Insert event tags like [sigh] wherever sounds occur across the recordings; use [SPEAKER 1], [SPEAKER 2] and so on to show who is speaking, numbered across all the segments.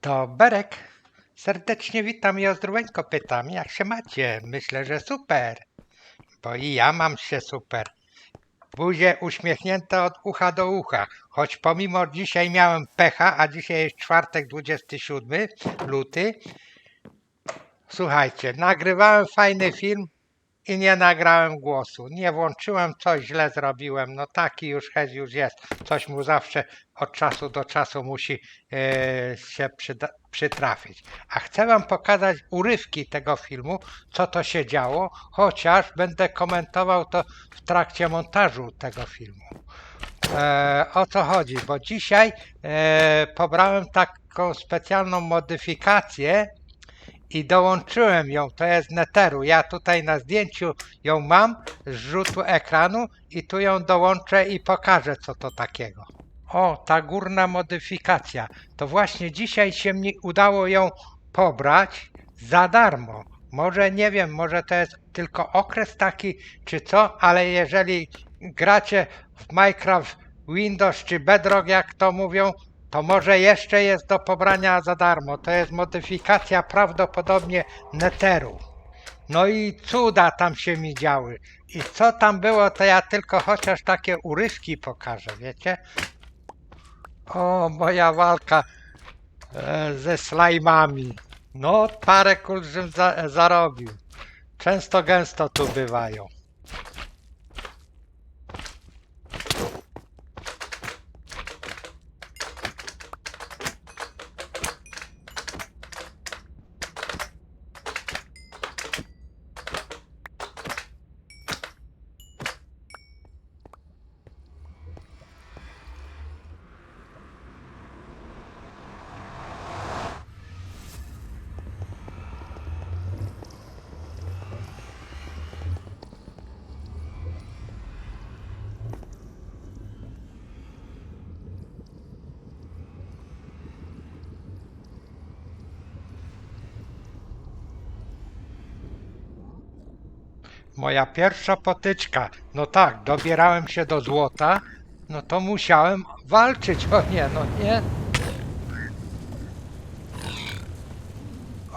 [SPEAKER 1] To Berek. Serdecznie witam i o zdroweńko pytam, jak się macie? Myślę, że super. Bo i ja mam się super. Buzie uśmiechnięte od ucha do ucha. Choć pomimo dzisiaj miałem pecha, a dzisiaj jest czwartek 27 luty. Słuchajcie, nagrywałem fajny film i nie nagrałem głosu. Nie włączyłem, coś źle zrobiłem. No taki już hez już jest. Coś mu zawsze od czasu do czasu musi e, się przyda- przytrafić. A chcę wam pokazać urywki tego filmu, co to się działo, chociaż będę komentował to w trakcie montażu tego filmu. E, o co chodzi? Bo dzisiaj e, pobrałem taką specjalną modyfikację i dołączyłem ją, to jest neteru. Ja tutaj na zdjęciu ją mam z rzutu ekranu i tu ją dołączę i pokażę co to takiego. O, ta górna modyfikacja. To właśnie dzisiaj się mi udało ją pobrać za darmo. Może nie wiem, może to jest tylko okres taki czy co, ale jeżeli gracie w Minecraft Windows czy Bedrock jak to mówią, to może jeszcze jest do pobrania za darmo. To jest modyfikacja prawdopodobnie Netheru. No i cuda tam się mi działy. I co tam było, to ja tylko chociaż takie urywki pokażę, wiecie? O, moja walka e, ze slajmami. No, parę kul za, zarobił. Często gęsto tu bywają. Moja pierwsza potyczka. No tak, dobierałem się do złota, no to musiałem walczyć. O nie, no nie.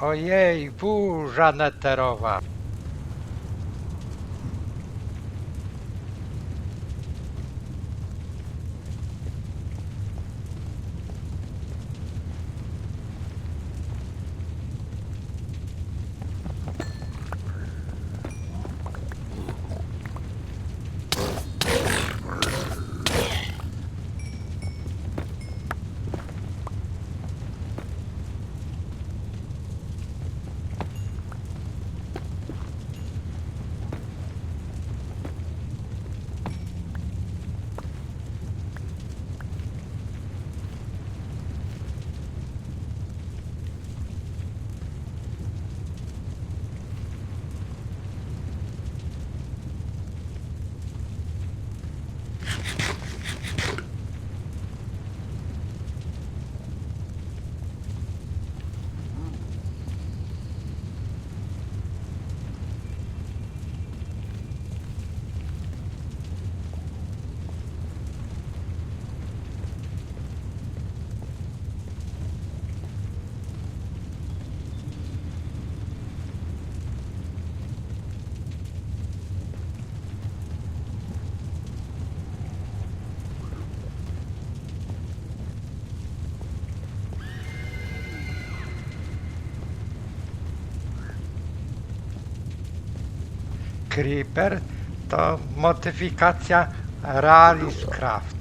[SPEAKER 1] Ojej, burza neterowa. Creeper to modyfikacja Realiscraft.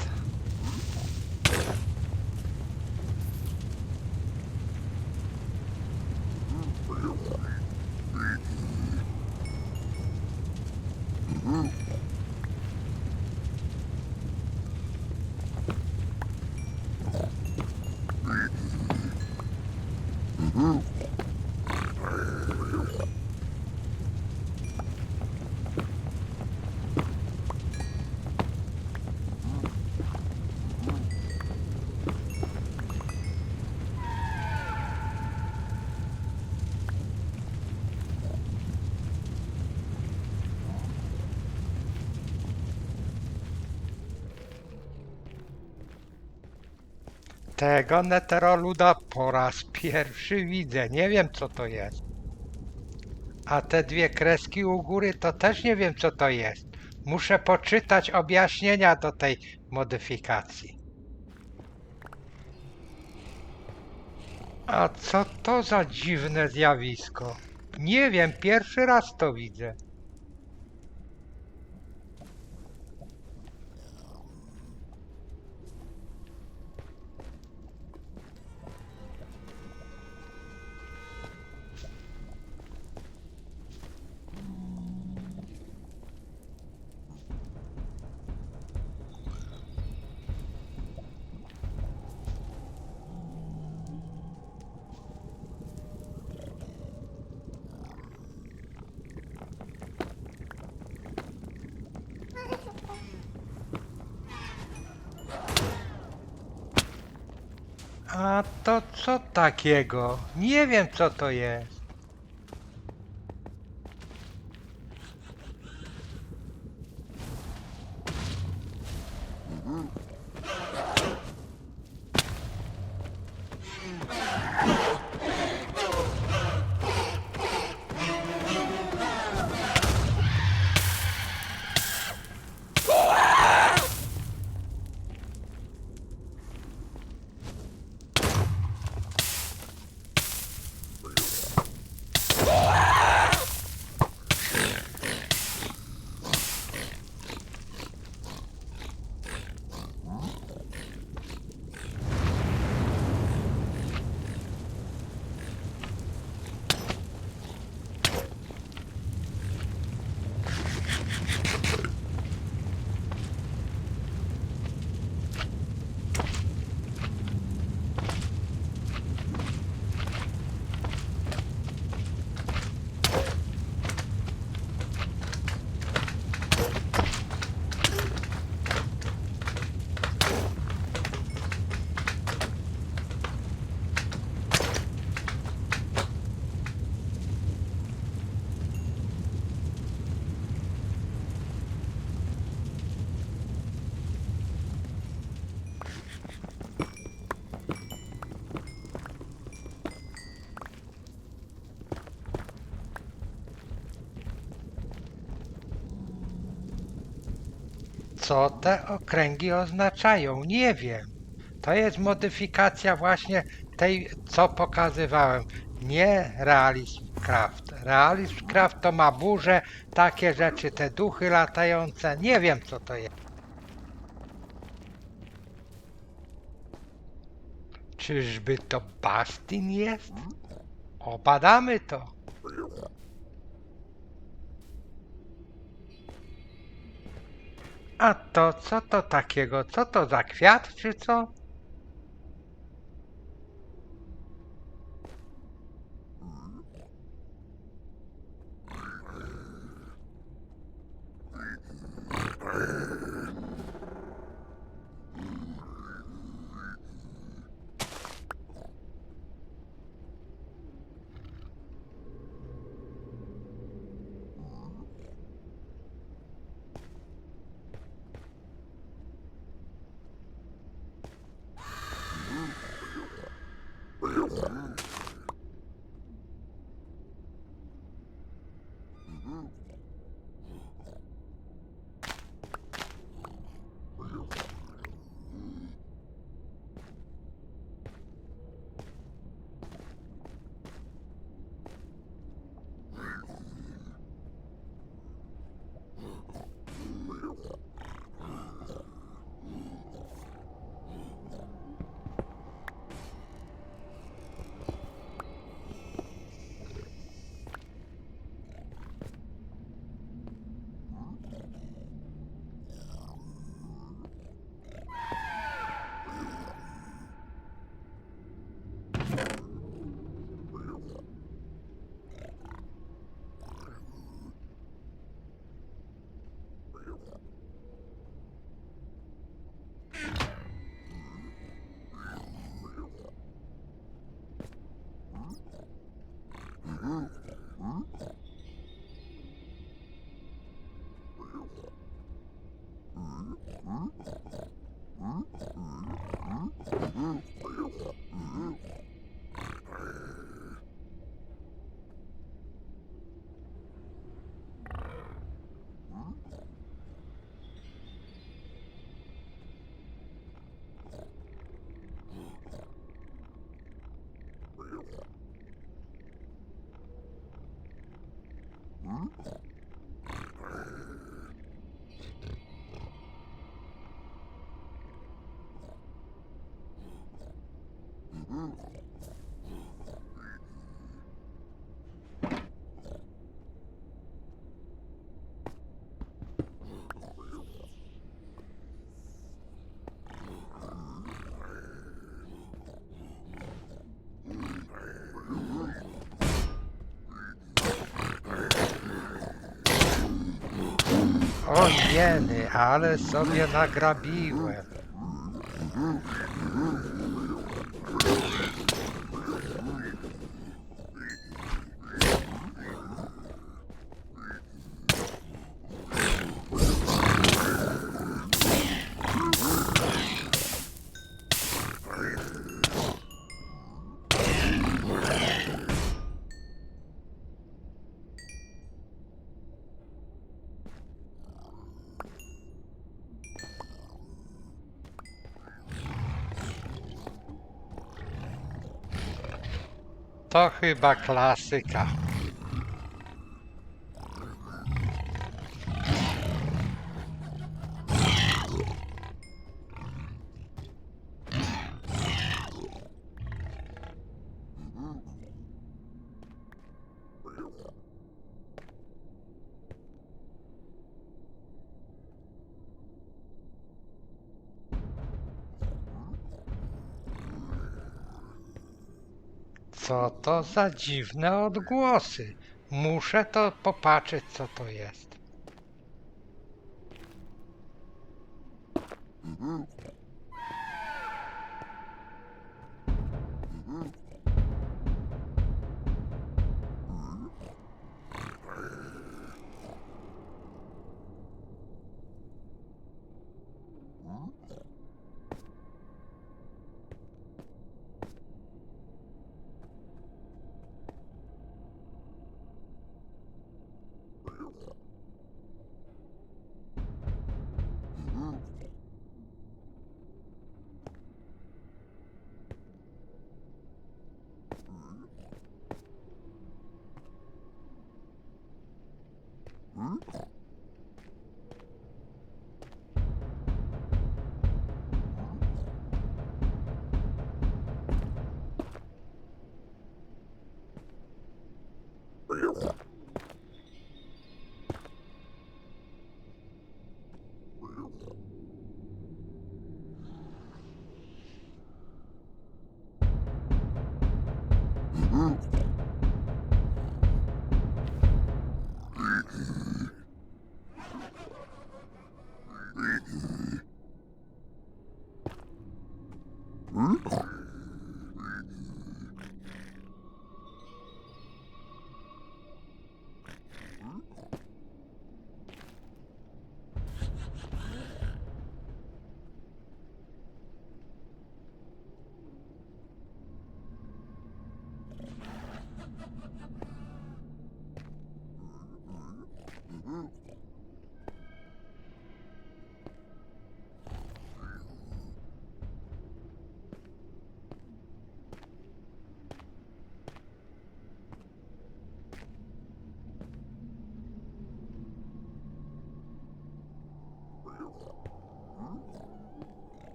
[SPEAKER 1] Tego neteroluda po raz pierwszy widzę. Nie wiem co to jest. A te dwie kreski u góry to też nie wiem co to jest. Muszę poczytać objaśnienia do tej modyfikacji. A co to za dziwne zjawisko? Nie wiem, pierwszy raz to widzę. A to co takiego? Nie wiem co to jest. Co te okręgi oznaczają? Nie wiem. To jest modyfikacja właśnie tej, co pokazywałem. Nie Realism Craft. Realism Craft to ma burze, takie rzeczy, te duchy latające. Nie wiem co to jest. Czyżby to Bastin jest? Obadamy to. A to co to takiego? Co to za kwiat, czy co? Jeny, ale sobie nagrabiłem. To chyba klasyka. Za dziwne odgłosy? Muszę to popatrzeć, co to jest.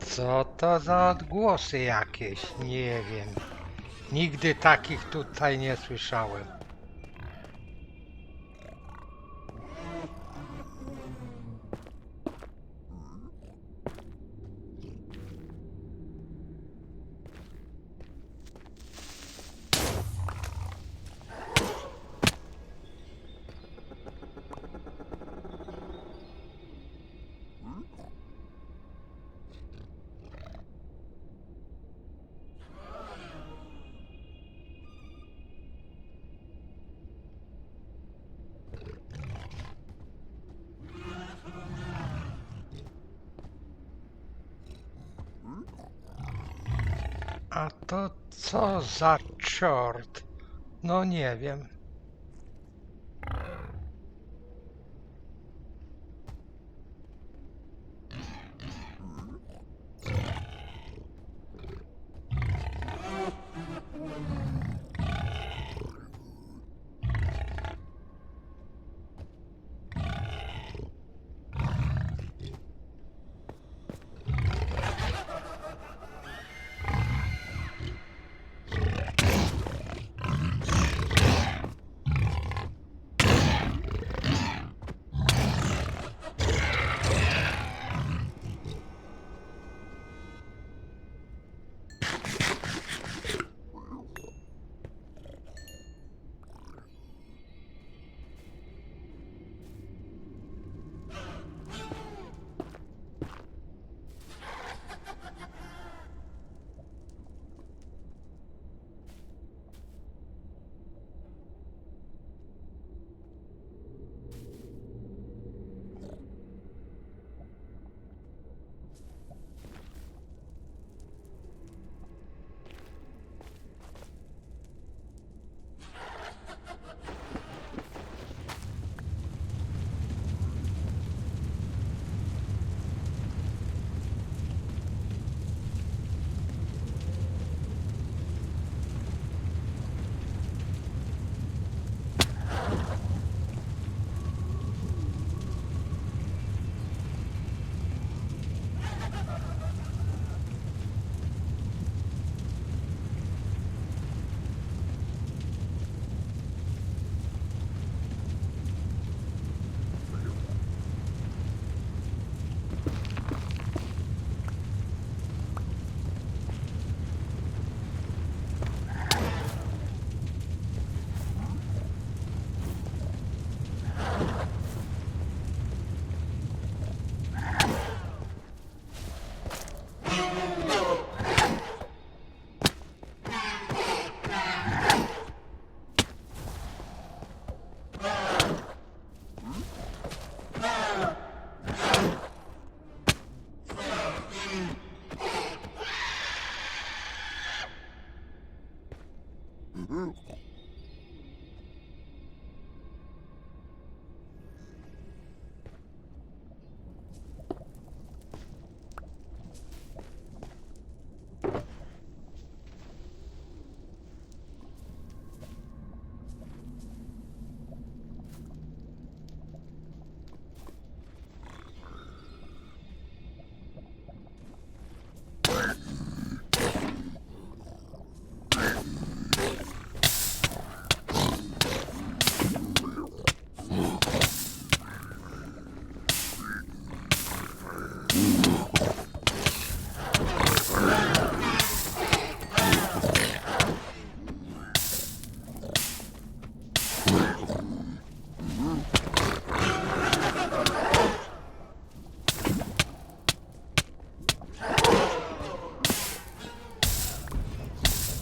[SPEAKER 1] Co to za odgłosy jakieś? Nie wiem. Nigdy takich tutaj nie słyszałem. A to co za czort? No nie wiem.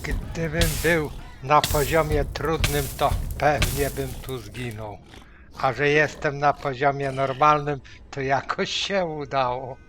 [SPEAKER 1] Gdybym był na poziomie trudnym, to pewnie bym tu zginął. A że jestem na poziomie normalnym, to jakoś się udało.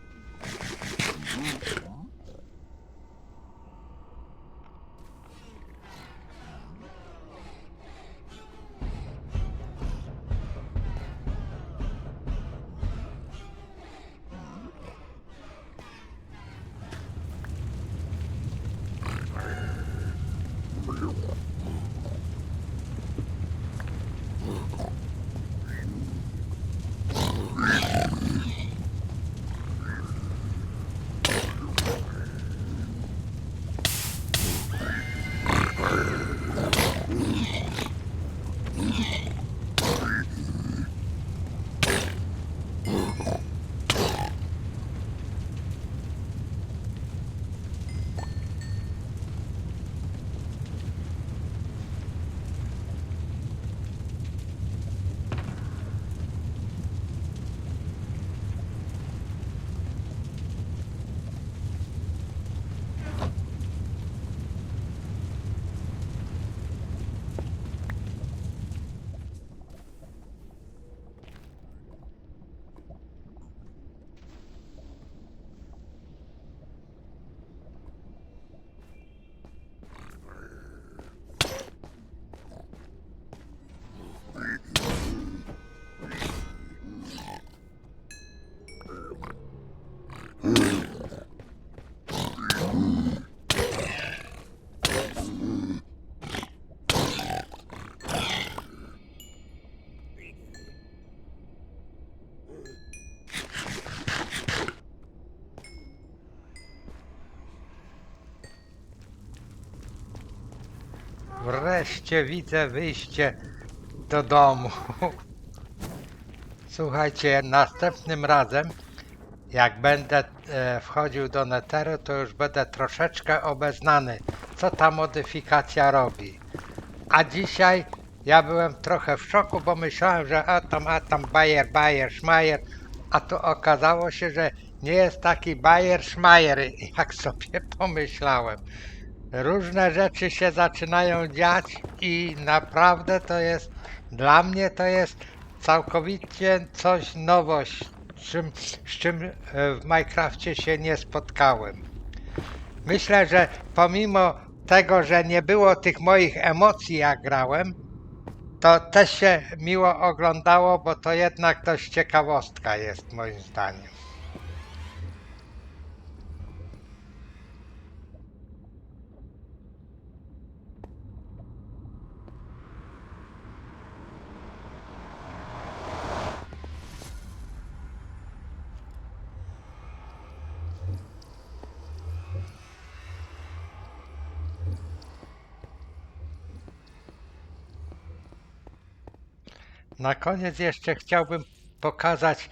[SPEAKER 1] Wreszcie widzę wyjście do domu. Słuchajcie, następnym razem, jak będę e, wchodził do Netheru, to już będę troszeczkę obeznany, co ta modyfikacja robi. A dzisiaj ja byłem trochę w szoku, bo myślałem, że a tam, a tam Bayer, Bayer, Schmeier, a tu okazało się, że nie jest taki Bayer, Schmeier, [laughs] jak sobie pomyślałem. Różne rzeczy się zaczynają dziać i naprawdę to jest, dla mnie to jest całkowicie coś nowość, z czym, z czym e, w Minecrafcie się nie spotkałem. Myślę, że pomimo tego, że nie było tych moich emocji jak grałem, to też się miło oglądało, bo to jednak dość ciekawostka jest moim zdaniem. Na koniec jeszcze chciałbym pokazać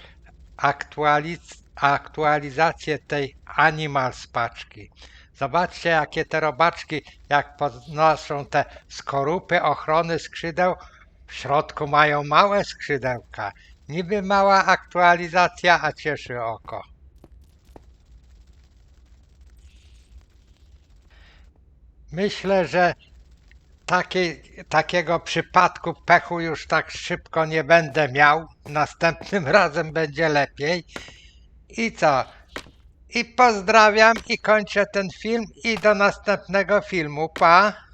[SPEAKER 1] aktualiz- aktualizację tej Animals paczki. Zobaczcie, jakie te robaczki, jak podnoszą te skorupy ochrony skrzydeł, w środku mają małe skrzydełka. Niby mała aktualizacja, a cieszy oko. Myślę, że Takiego przypadku pechu już tak szybko nie będę miał. Następnym [laughs] razem będzie lepiej. I co? I pozdrawiam i kończę ten film i do następnego filmu. Pa!